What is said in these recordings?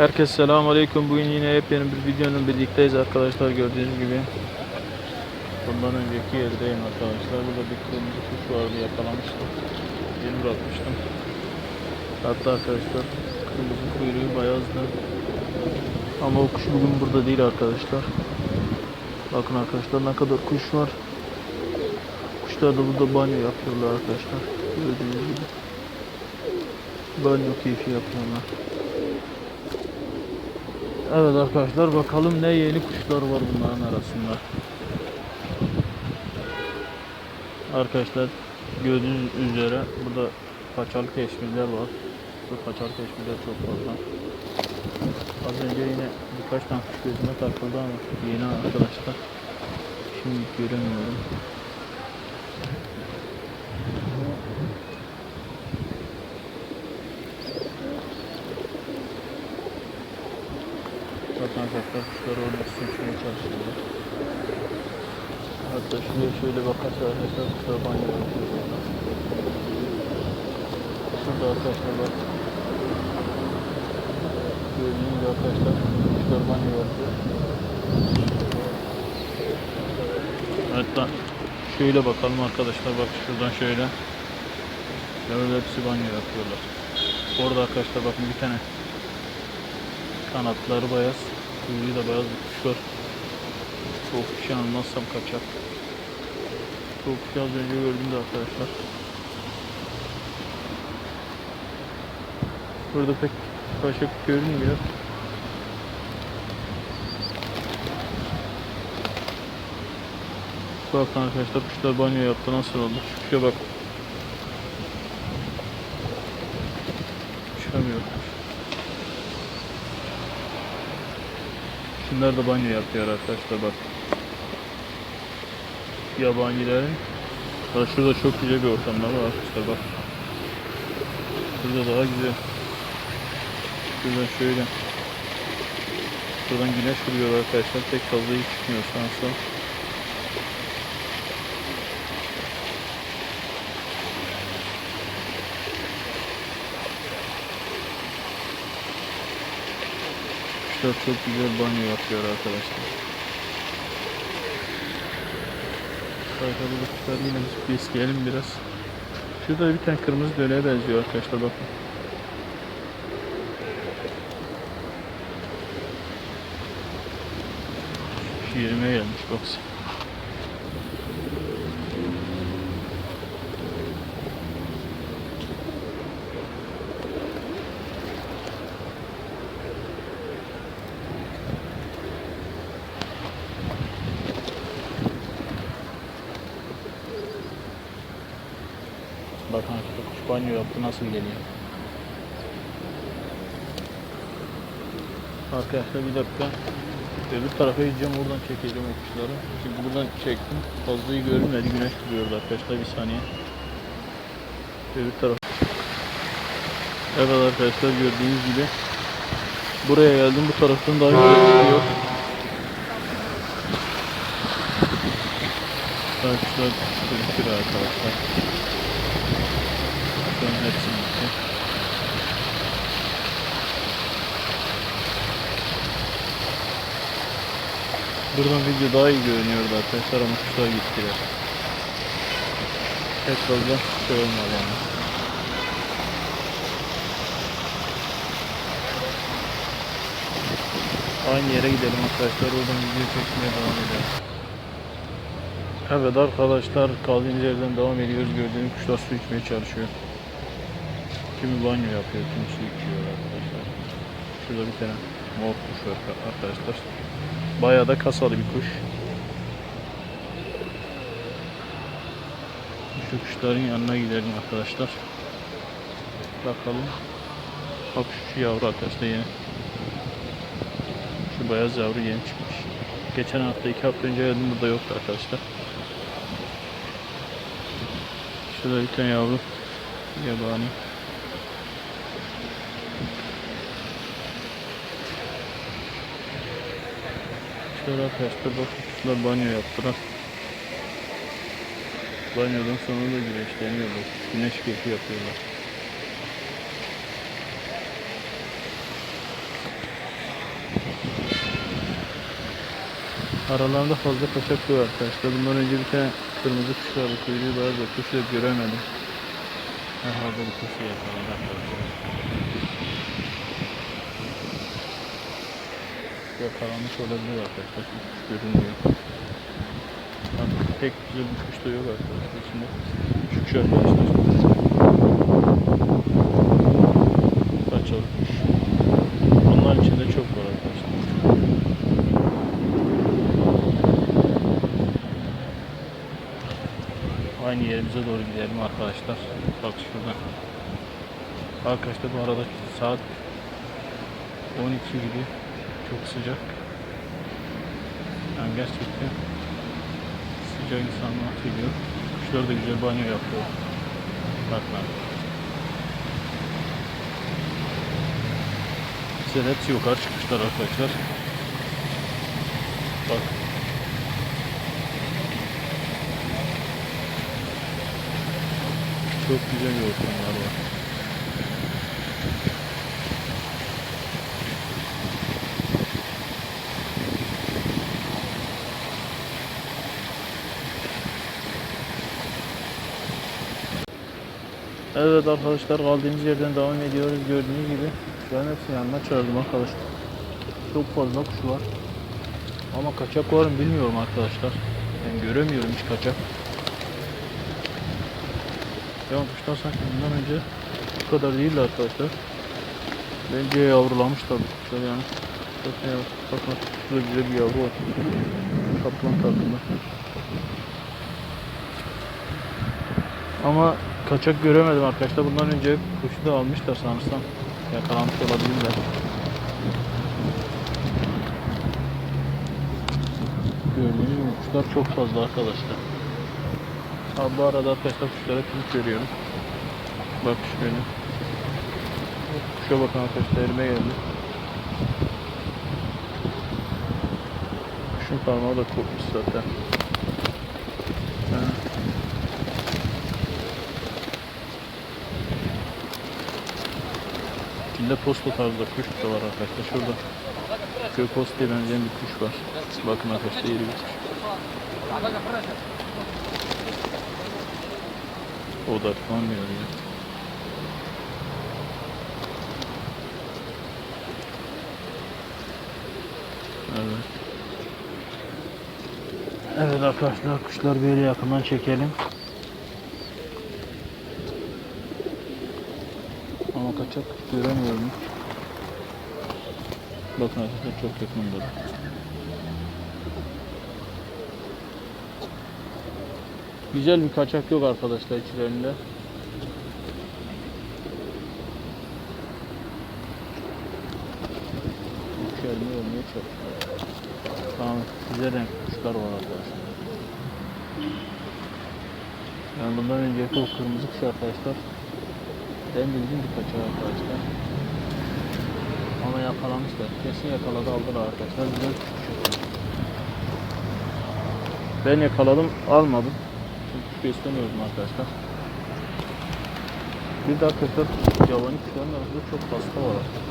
Herkese selamun aleyküm. Bugün yine yepyeni bir videonun birlikteyiz arkadaşlar gördüğünüz gibi. Bundan önceki yerdeyim arkadaşlar. Burada bir kırmızı kuş vardı yakalamıştım. Yeni bırakmıştım. Hatta arkadaşlar kırmızı kuyruğu beyazdı. Ama o kuş bugün burada değil arkadaşlar. Bakın arkadaşlar ne kadar kuş var. Kuşlar da burada banyo yapıyorlar arkadaşlar. Gördüğünüz gibi. Banyo keyfi yapıyorlar. Evet arkadaşlar bakalım ne yeni kuşlar var bunların arasında. Arkadaşlar gördüğünüz üzere burada kaçalı keşmirler var. Bu kaçalı keşmirler çok fazla. Az önce yine birkaç tane kuş gözüme takıldı ama yeni arkadaşlar. Şimdi göremiyorum. Zaten arkadaşlar kuşlar orada sıçmaya çalışıyorlar. Hatta şuraya şöyle bakarsa arkadaşlar kuşlar banyo yapıyorlar. Şurada arkadaşlar bak. Gördüğünüz gibi arkadaşlar kuşlar banyo yapıyor. Hatta şöyle bakalım arkadaşlar bak şuradan şöyle. Böyle hepsi banyo yapıyorlar. Orada arkadaşlar bakın bir tane Kanatları beyaz, kuyruğu da beyaz bir kuş var. Çok kuşu almazsam kaçar. Çok kuşu az önce gördüm de arkadaşlar. Burada pek başka kuş görünmüyor. Bakın arkadaşlar kuşlar banyo yaptı nasıl oldu? Şu kuşa bak. Şunlar da banyo yapıyor arkadaşlar bak. Yabanilerin. Bak şurada çok güzel bir ortamlar var arkadaşlar bak. Burada daha güzel. Şuradan şöyle. Şuradan güneş vuruyor arkadaşlar. Pek fazla iyi çıkmıyor şansa. Kuşlar çok güzel banyo yapıyor arkadaşlar. Arkadaşlar bu kuşlar yine bir besleyelim biraz. Şurada bir tane kırmızı döneğe benziyor arkadaşlar bakın. Şu yerime gelmiş baksana. Bakın arkadaşlar kuş banyo yaptı nasıl geliyor. Arkadaşlar bir dakika. Öbür tarafa gideceğim oradan çekeceğim o kuşları. Çünkü buradan çektim. Fazla iyi görünmedi. Güneş vuruyordu arkadaşlar bir saniye. Öbür taraf. Evet arkadaşlar gördüğünüz gibi buraya geldim bu taraftan daha güzel çıkıyor. Arkadaşlar görüşürüz arkadaşlar. An hepsi bitti. Buradan video daha iyi görünüyordu arkadaşlar ama kuşlar gittiler. Pek fazla şey olmadı yani. Aynı yere gidelim arkadaşlar. Oradan video çekmeye devam edelim. Evet arkadaşlar kaldığımız yerden devam ediyoruz. Gördüğünüz kuşlar su içmeye çalışıyor. Kimi banyo yapıyor, kimi su içiyor arkadaşlar. Şurada bir tane mor kuş var arkadaşlar. Bayağı da kasalı bir kuş. Şu kuşların yanına gidelim arkadaşlar. Bakalım. Bak şu yavru arkadaşlar yeni. Şu beyaz yavru yeni çıkmış. Geçen hafta iki hafta önce geldim burada yoktu arkadaşlar. Şurada bir tane yavru yabani. Şöyle arkadaşlar bakın şurada banyo yaptıran. Banyodan sonra da güneşleniyor bu. Güneş keyfi yapıyorlar. Aralarında fazla kaçak var arkadaşlar. Bundan önce bir tane kırmızı kuş vardı. Kuyruğu vardı. Kuşu da göremedim. Herhalde bu kuşu yakaladı arkadaşlar. Yakalanmış olabilir arkadaşlar. Kuş görünmüyor. Artık pek güzel bir kuş da yok arkadaşlar. İçinde kuş arkadaşlar. Kaçalı kuş. Onlar içinde çok var arkadaşlar. Aynı yerimize doğru gidelim arkadaşlar. Bak şuradan. Arkadaşlar bu arada saat 12 gibi çok sıcak. Yani gerçekten sıcak insanlar geliyor. Kuşlar da güzel banyo yapıyor. Arkadaşlar. Güzel hepsi yukarı çıkmışlar arkadaşlar. Bak. Çok güzel yorgunlar var. Evet arkadaşlar kaldığımız yerden devam ediyoruz. Gördüğünüz gibi an hepsini yanına çağırdım arkadaşlar. Çok fazla kuş var. Ama kaçak var mı bilmiyorum arkadaşlar. Ben göremiyorum hiç kaçak. Ya kuşlar sanki bundan önce bu kadar değildi arkadaşlar. Bence yavrulamış tabii kuşlar yani. Bakın bakın şurada güzel bir yavru var. Kaplan takımda. Ama kaçak göremedim arkadaşlar. Bundan önce kuşu da almışlar sanırsam. Yakalanmış olabilirler. Gördüğünüz gibi kuşlar çok fazla arkadaşlar. Ha, bu arada arkadaşlar kuşlara tüm görüyorum. Bak şöyle. Kuşa bakın arkadaşlar elime geldi. Kuşun parmağı da kopmuş zaten. Ha. İçinde posta tarzda kuş da var arkadaşlar. Şurada köy postaya benzeyen bir kuş var. Bakın arkadaşlar iri bir kuş. Odaklanmıyor ya. Evet. Evet arkadaşlar kuşlar böyle yakından çekelim. Kaçak göremiyorum. Bakın arkadaşlar çok yakında. Güzel bir kaçak yok arkadaşlar içlerinde. Gelmiyor olmaya çalışıyor. Tamam, güzel renk kuşlar var arkadaşlar. Yani bundan önceki o kırmızı kuş arkadaşlar ben bildiğim bir kaçak arkadaşlar. Ama yakalamışlar. Kesin yakaladı aldılar arkadaşlar. Güzel. Ben yakaladım almadım. Çünkü beslemiyordum arkadaşlar. Bir de arkadaşlar yabani kuşların çok hasta var.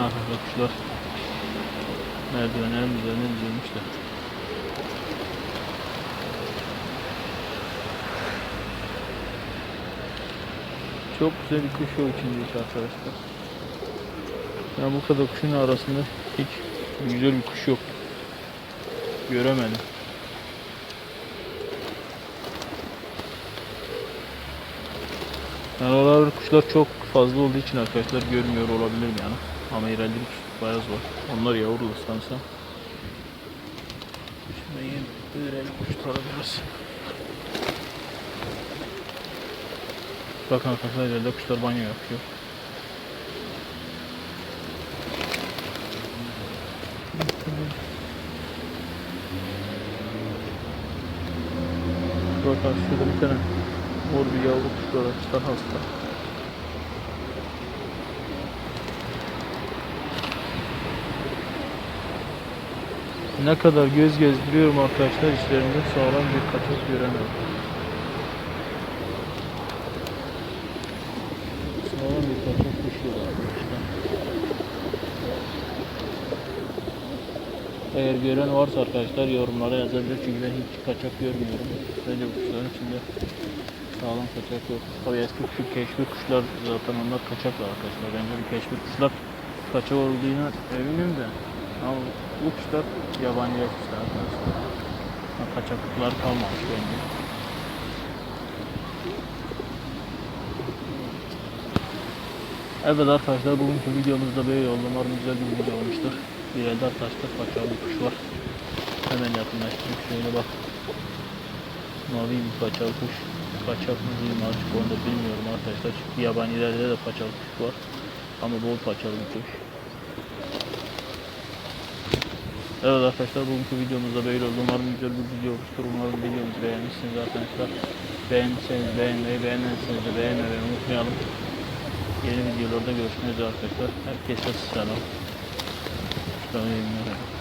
Arkadaşlar kuşlar merdivenlerin üzerine dizilmişler. Çok güzel bir kuş yok içinde hiç arkadaşlar. Yani bu kadar kuşun arasında hiç güzel bir kuş yok. Göremedim. Yani oralar kuşlar çok fazla olduğu için arkadaşlar görmüyor olabilirim yani. Kuş beyaz var. Onlar yavrulu sanırsam. Şimdi yine görelim kuşlara biraz. Bakın arkadaşlar ileride kuşlar banyo yapıyor. Bakın şurada bir tane mor bir yavru kuş var arkadaşlar hasta. Ne kadar göz gezdiriyorum arkadaşlar işlerinde sağlam bir kaçak göremiyorum. Sağlam bir kaçak yok arkadaşlar. Eğer gören varsa arkadaşlar yorumlara yazabilir çünkü ben hiç kaçak görmüyorum. Bence bu kuşların içinde sağlam kaçak yok. Tabii eski kuş, keşfi kuşlar zaten onlar kaçaklar arkadaşlar. Bence bu keşfi kuşlar kaçak olduğuna eminim de. Ama bu kuşlar yabancı kuşlar arkadaşlar. Kaçaklıklar kalmamış bence. Evet arkadaşlar bugünkü videomuz da böyle oldu. Umarım güzel bir video olmuştur. Bir elde arkadaşlar kaçak bir kuş var. Hemen yakınlaştırıp şöyle bak. Mavi bir kaçak kuş. Kaçak mı değil mi artık onu da bilmiyorum arkadaşlar. Çünkü yabanilerde de kaçak kuş var. Ama bol paçalı bir kuş. Evet arkadaşlar bugünkü videomuz da böyle oldu. Umarım güzel bir video olmuştur. Umarım videomuzu beğenmişsiniz arkadaşlar. Beğendiyseniz beğenmeyi, beğenmediyseniz de beğenmeyi unutmayalım. Yeni videolarda görüşmek üzere arkadaşlar. Herkese selam. Günler.